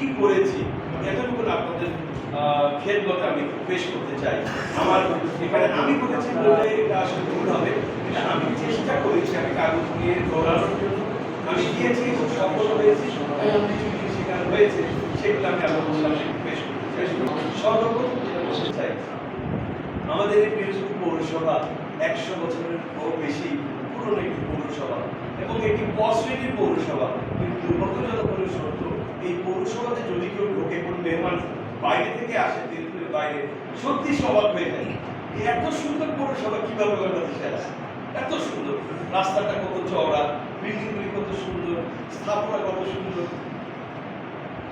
কি করেছি? এতটুকু আপনাদের খেদমতে আমি পেশ করতে চাই। আমার, এখানে আমি করেছি বললে এটা আসলে ভুল হবে। আমি চেষ্টা করেছি, আমি কাগজ নিয়ে দৌড়ানোর জন্য। আমি গিয়েছি এবং সফল হয়েছি সেখানে হয়েছে সেগুলো আমি সামনে পেশ করতে চাই। সর্বপ্রথম চাই, আমাদের এই পৌরসভা একশো বছরের বেশি পুরনো একটি পৌরসভা এবং এটি পশ্রেণীর পৌরসভা। কিন্তু দুর্ভাগ্যজনক হলে সত্য, এই পৌরসভাতে যদি কেউ ঢোকে কোন মেহমান বাইরে থেকে আসে দিলপুরের বাইরে সত্যি স্বভাব হয়ে যায়। এত সুন্দর পৌরসভা কীভাবে বাংলাদেশে আসে এত সুন্দর। রাস্তাটা কত চওড়া, বিল্ডিংগুলি কত সুন্দর, স্থাপনা কত সুন্দর।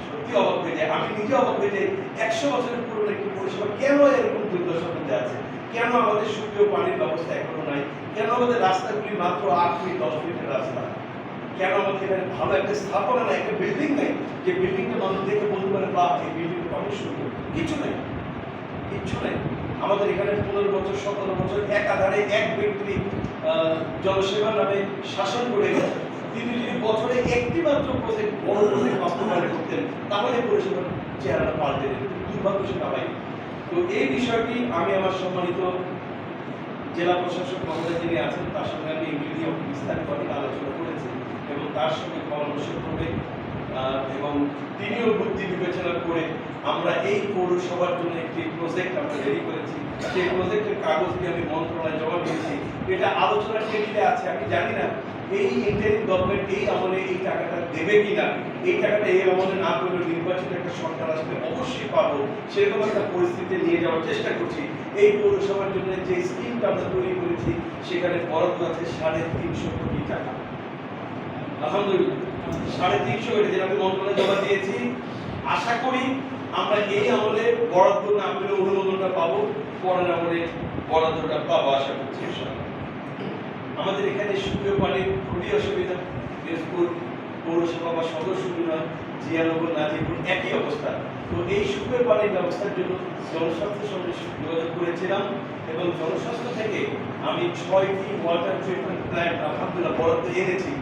সত্যি অবাক হয়ে যায়। আমি নিজে অবাক হয়ে যাই, একশো বছরের পুরনো একটি পরিষেবা কেন এরকম দুর্দশার মধ্যে আছে? কেন আমাদের সুপ্রিয় পানির ব্যবস্থা এখনও নাই? কেন আমাদের রাস্তাগুলি মাত্র আট মিনিট দশ মিনিটের রাস্তা? কেন আমাদের এখানে ভালো একটা স্থাপনা নাই, একটা বিল্ডিং নেই? যে বিল্ডিংটা মানুষ দেখে বলতে পারে বা এই বিল্ডিংটা অনেক সুন্দর। কিছু নেই। কিচ্ছু নেই। আমাদের এখানে পনেরো বছর, সতেরো বছর এক আধারে এক ব্যক্তি জনসেবা নামে শাসন করে তিনি যদি বছরে একটি মাত্র প্রজেক্ট বড় প্রজেক্ট বাস্তবায়ন করতেন, তাহলে পরিষেবার চেহারা পাল্টে দুর্ভাগ্য সে তো এই বিষয়টি আমি আমার সম্মানিত জেলা প্রশাসক মহোদয় যিনি আছেন তার সঙ্গে আমি এগুলি নিয়ে বিস্তারিত অনেক আলোচনা করেছি এবং তার সঙ্গে পরামর্শ করে আহ, এবং তিনিও বুদ্ধি বিবেচনা করে আমরা এই পৌরসভার জন্য একটি প্রজেক্ট আমরা রেডি করেছি। সেই প্রজেক্টের কাগজটি আমি মন্ত্রণালয়ে জমা দিয়েছি। এটা আলোচনার টেবিলে আছে আমি জানি না এই ইন্টারিম গভর্নমেন্ট এই আমলে এই টাকাটা দেবে কিনা। এই টাকাটা এই আমলে না করলে নির্বাচিত একটা সরকার আসলে অবশ্যই পাবো, সেরকম একটা পরিস্থিতি নিয়ে যাওয়ার চেষ্টা করছি। এই পৌরসভার জন্য যে স্কিমটা আমরা তৈরি করেছি, সেখানে বরাদ্দ আছে সাড়ে তিনশো কোটি টাকা। আলহামদুলিল্লাহ। সাড়ে তিনশো কোটি যেটা আমি মন্ত্রণালয়ে জমা দিয়েছি। আশা করি আমরা এই আমলে বরাদ্দ না পেলে অনুমোদনটা পাবো, পরের আমলে বরাদ্দটা পাবো, আশা করছি আমাদের এখানে সুপ্রিয় পানির খুবই অসুবিধা পৌরসভা বা সদর সুবিধা জিয়ানগর নাজিপুর একই অবস্থা। তো এই সুপ্রিয় পানির ব্যবস্থার জন্য জনস্বাস্থ্যের সঙ্গে যোগাযোগ করেছিলাম এবং জনস্বাস্থ্য থেকে আমি ছয়টি ওয়াটার ট্রিটমেন্ট প্ল্যান্ট, আলহামদুলিল্লাহ, বরাদ্দ এনেছি।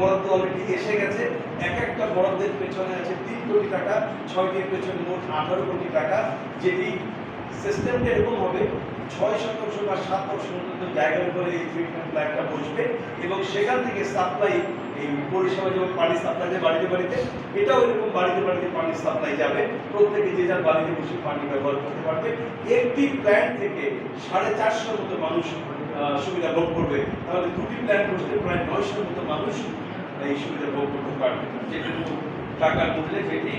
বরাদ্দ অলরেডি এসে গেছে। এক একটা বরাদ্দের পেছনে আছে তিন কোটি টাকা, ছয়টির পেছনে মোট আঠারো কোটি টাকা, যেটি সিস্টেমটা এরকম হবে ছয় শতাংশ বা সাত শতাংশ জায়গার উপরে এই ট্রিটমেন্ট প্ল্যান্টটা বসবে এবং সেখান থেকে সাপ্লাই এই পরিষেবা যেমন পানি সাপ্লাই যায় বাড়িতে বাড়িতে, এটাও এরকম বাড়িতে বাড়িতে পানি সাপ্লাই যাবে। প্রত্যেকে যে যার বাড়িতে বসে পানি ব্যবহার করতে পারবে। একটি প্ল্যান্ট থেকে সাড়ে চারশোর মতো মানুষ সুবিধা ভোগ করবে। তাহলে দুটি প্ল্যান্ট বসতে প্রায় নয়শোর মতো মানুষ এই সুবিধা ভোগ করতে পারবে। যেটুকু টাকার মূল্যে যেটি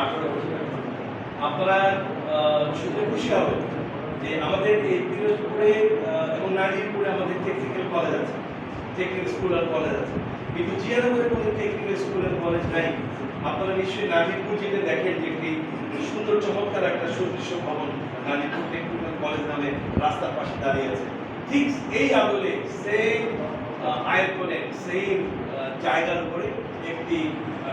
আঠারো বছর আপনারা আহ, শুনে খুশি হবেন যে আমাদের এই পিরোজপুরে এবং নাজিরপুরে আমাদের টেকনিক্যাল কলেজ আছে টেকনিক্যাল স্কুল আর কলেজ আছে। কিন্তু জিয়ানগরে কোনো টেকনিক্যাল স্কুল আর কলেজ নাই। আপনারা নিশ্চয়ই নাজিরপুর যেটা দেখেন যে একটি সুন্দর চমৎকার একটা সুদৃশ্য ভবন নাজিরপুর টেকনিক্যাল কলেজ নামে রাস্তার পাশে দাঁড়িয়ে আছে। ঠিক এই আমলে সেম আয়তনে সেম জায়গার উপরে একটি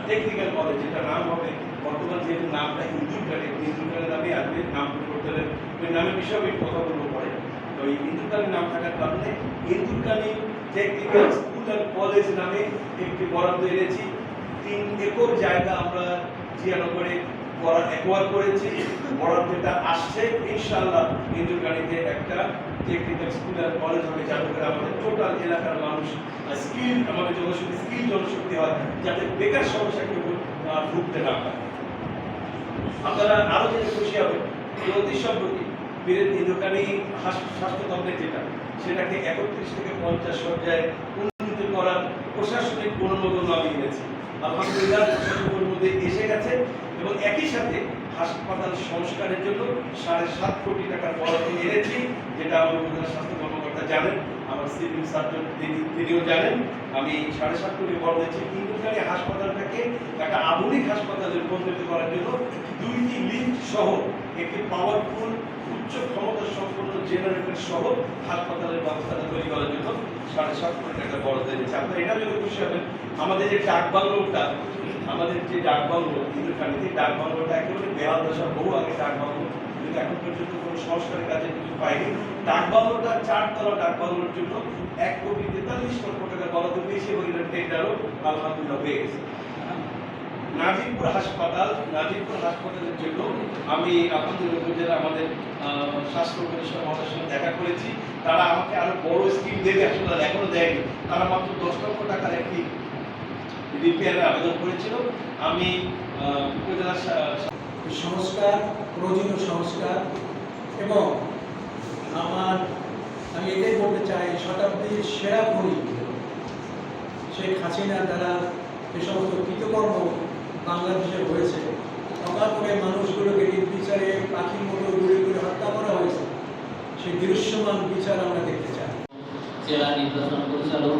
টেকনিক্যাল কলেজ যেটা নাম হবে বর্তমান যেহেতু নামটা ইন্দুর কালে ইন্দুর কালে নামে আসবে নাম পরিবর্তন হলে ওই নামের বিষয়ে আমি কথা বলব পরে। তো এই ইন্দুর নাম থাকার কারণে Indur technical school and college নামে একটি বরাদ্দ এনেছি। তিন একর জায়গা আমরা জিয়ানগরে একোয়ার করেছি। বরাদ্দটা আসছে। ইনশাআল্লাহ ইন্দুর কালীতে একটা টেকনিক্যাল স্কুল অ্যান্ড কলেজ হবে। যাতে করে আমাদের টোটাল এলাকার মানুষ স্কিল আমাদের জনশক্তি স্কিল জনশক্তি হয়। যাতে বেকার সমস্যা কেউ আহ, ভুগতে না পারে। আপনারা আরও জেনে খুশি হবেন যে অতি সম্প্রতি বীরের ইন্দুকানি স্বাস্থ্য কমপ্লেক্স যেটা, সেটাকে একত্রিশ থেকে পঞ্চাশ সজ্জায় উন্নীত করার প্রশাসনিক অনুমোদন আমি এনেছি। আলহামদুলিল্লাহ, প্রশাসনের মধ্যে এসে গেছে এবং একই সাথে হাসপাতাল সংস্কারের জন্য সাড়ে সাত কোটি টাকার বরাদ্দ এনেছি, যেটা আমাদের স্বাস্থ্য কর্মকর্তা জানেন। সিভিল সার্জন তিনি তিনিও জানেন, আমি সাড়ে সাত কোটি বরাদ্দ দিয়েছি। ইন্দুকানি হাসপাতালটাকে একটা আধুনিক হাসপাতালে রূপান্তরিত করার জন্য দুইটি লিফট সহ একটি পাওয়ারফুল উচ্চ ক্ষমতা সম্পন্ন জেনারেটর সহ হাসপাতালের ব্যবস্থাটা তৈরি করার জন্য সাড়ে সাত কোটি টাকা বরাদ্দ দিয়েছে। আপনারা এটা যদি খুশি হবেন, আমাদের যে ডাক বাংলোটা, আমাদের যে ডাক বাংলো ইন্দুখানিতে ডাক বাংলোটা একেবারে বেহাল দশা বহু আগে ডাক বাংলো কিন্তু এখন পর্যন্ত কোনো সংস্কারের কাজে কিছু পাইনি। ডাক বাংলোটা চারতলা ডাক বাংলোর জন্য এক কোটি তেতাল্লিশ লক্ষ টাকা বরাদ্দ পেয়েছে এবং এটা টেন্ডারও আলহামদুলিল্লাহ হয়ে গেছে। নাজিরপুর হাসপাতাল নাজিরপুর হাসপাতালের জন্য আমি আপনাদের উপজেলা আমাদের স্বাস্থ্য পরিষদ মহাদের সঙ্গে দেখা করেছি। তারা আমাকে আরও বড় স্কিম দেবে, আসলে এখনও দেয়নি। তারা মাত্র দশ লক্ষ টাকার একটি রিপেয়ারের আবেদন করেছিল। আমি উপজেলা সংস্কার, প্রয়োজনীয় সংস্কার এবং আমার, আমি এটাই বলতে চাই, শতাব্দীর সেরা খনি শেখ হাসিনা দ্বারা যে সমস্ত কৃতকর্ম বাংলাদেশে হয়েছে অকাল করে মানুষগুলোকে নির্বিচারে পাখির মতো গুলি করে হত্যা করা হয়েছে, সেই দৃশ্যমান বিচার আমরা দেখতে চাই। জেলা নির্বাচন পরিচালক